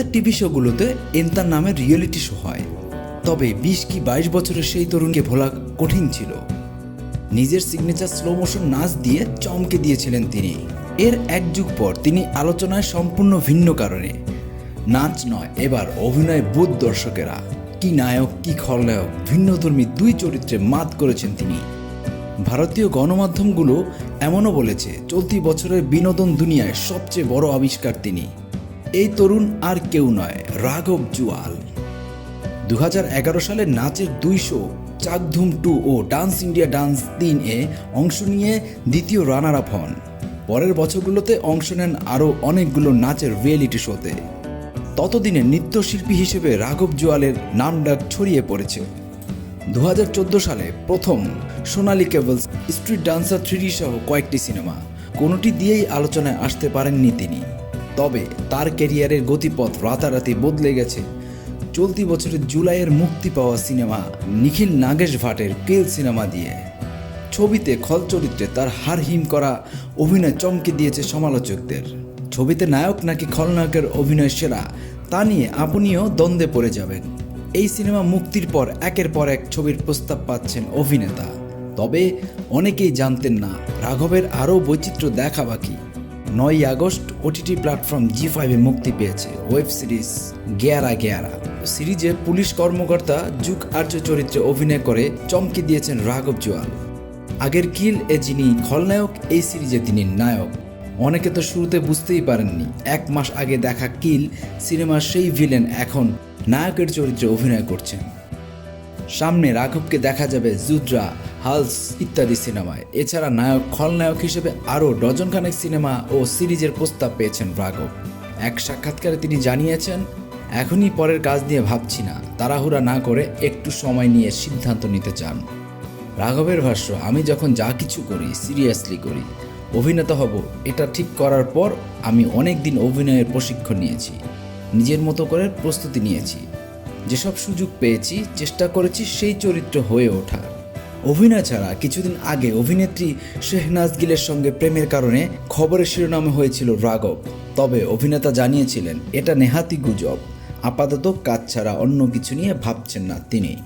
ভারতের টিভি শোগুলোতে এন্তার নামে reality show হয়। তবে বিশ কি বাইশ বছরের সেই তরুণকে ভোলা কঠিন ছিল। নিজের সিগনেচার স্লো মোশন নাচ দিয়ে চমকে দিয়েছিলেন তিনি। এর এক যুগ পর তিনি আলোচনায় সম্পূর্ণ ভিন্ন কারণে। নাচ নয়, এবার অভিনয় বোধ দর্শকেরা। কি নায়ক, কি খলনায়ক ভিন্নধর্মী দুই চরিত্রে মাত করেছেন তিনি। ভারতীয় গণমাধ্যমগুলো এমনও বলেছে, চলতি বছরের বিনোদন দুনিয়ায় সবচেয়ে বড় আবিষ্কার তিনি। এই তরুণ আর কেউ নয়, রাঘব জুয়াল। দু হাজার এগারো সালে নাচের দুই শো, চাকধুম টু ও ডান্স ইন্ডিয়া ডান্স তিন এ অংশ নিয়ে দ্বিতীয় রানার আপ হন। পরের বছরগুলোতে অংশ নেন আরও অনেকগুলো নাচের রিয়েলিটি শোতে। ততদিনে নৃত্যশিল্পী হিসেবে রাঘব জোয়ালের নামডাক ছড়িয়ে পড়েছে। দু হাজার চোদ্দ সালে প্রথম Sonali cables street dancer three D সহ কয়েকটি সিনেমা। কোনোটি দিয়েই আলোচনায় আসতে পারেননি তিনি। তবে তার ক্যারিয়ারের গতিপথ রাতারাতি বদলে গেছে। চলতি বছরের জুলাইয়ের মুক্তি পাওয়া সিনেমা নিখিল নাগেশ ভাটের কিল সিনেমা দিয়ে। ছবিতে খল চরিত্রে তার হারহিম করা অভিনয় চমকে দিয়েছে সমালোচকদের। ছবিতে নায়ক নাকি খলনায়কের অভিনয় সেরা, তা নিয়ে আপনিও দ্বন্দ্বে পড়ে যাবেন। এই সিনেমা মুক্তির পর একের পর এক ছবির প্রস্তাব পাচ্ছেন অভিনেতা। তবে অনেকেই জানতেন না, রাঘবের আরও বৈচিত্র্য দেখা বাকি। নয়ই আগস্ট ওটিটি প্ল্যাটফর্ম জি ফাইভে মুক্তি পেয়েছে। Web series Gyaarah Gyaarah. সিরিজে পুলিশ কর্মকর্তা যুগ আর্য চরিত্রে অভিনয় করে, চমকে দিয়েছেন রাঘব জোয়াল। আগের কিল এ যিনি খলনায়ক, এই সিরিজে তিনি নায়ক। অনেকে তো শুরুতে বুঝতেই পারেননি, এক মাস আগে দেখা কিল সিনেমার সেই ভিলেন এখন নায়কের চরিত্রে অভিনয় করছেন। সামনে রাঘবকে দেখা যাবে জুদ্রা, হালস ইত্যাদি সিনেমায়। এছাড়া নায়ক, খলনায়ক হিসেবে আরও ডজনখানেক সিনেমা ও সিরিজের প্রস্তাব পেয়েছেন রাঘব। এক সাক্ষাৎকারে তিনি জানিয়েছেন, এখনই পরের কাজ নিয়ে ভাবছি না। তাড়াহুড়া না করে একটু সময় নিয়ে সিদ্ধান্ত নিতে চান। রাঘবের ভাষ্য, আমি যখন যা কিছু করি, সিরিয়াসলি করি। অভিনেতা হব, এটা ঠিক করার পর আমি অনেক দিন অভিনয়ের প্রশিক্ষণ নিয়েছি। নিজের মতো করে প্রস্তুতি নিয়েছি। যেসব সুযোগ পেয়েছি, চেষ্টা করেছি সেই চরিত্র হয়ে ওঠার। অভিনয় ছাড়া কিছুদিন আগে অভিনেত্রী শেহনাজ গিলের সঙ্গে প্রেমের কারণে খবরের শিরোনামে হয়েছিল রাগব তবে অভিনেতা জানিয়েছিলেন, এটা নেহাতি গুজব। আপাতত কাজ ছাড়া অন্য কিছু নিয়ে ভাবছেন না তিনি।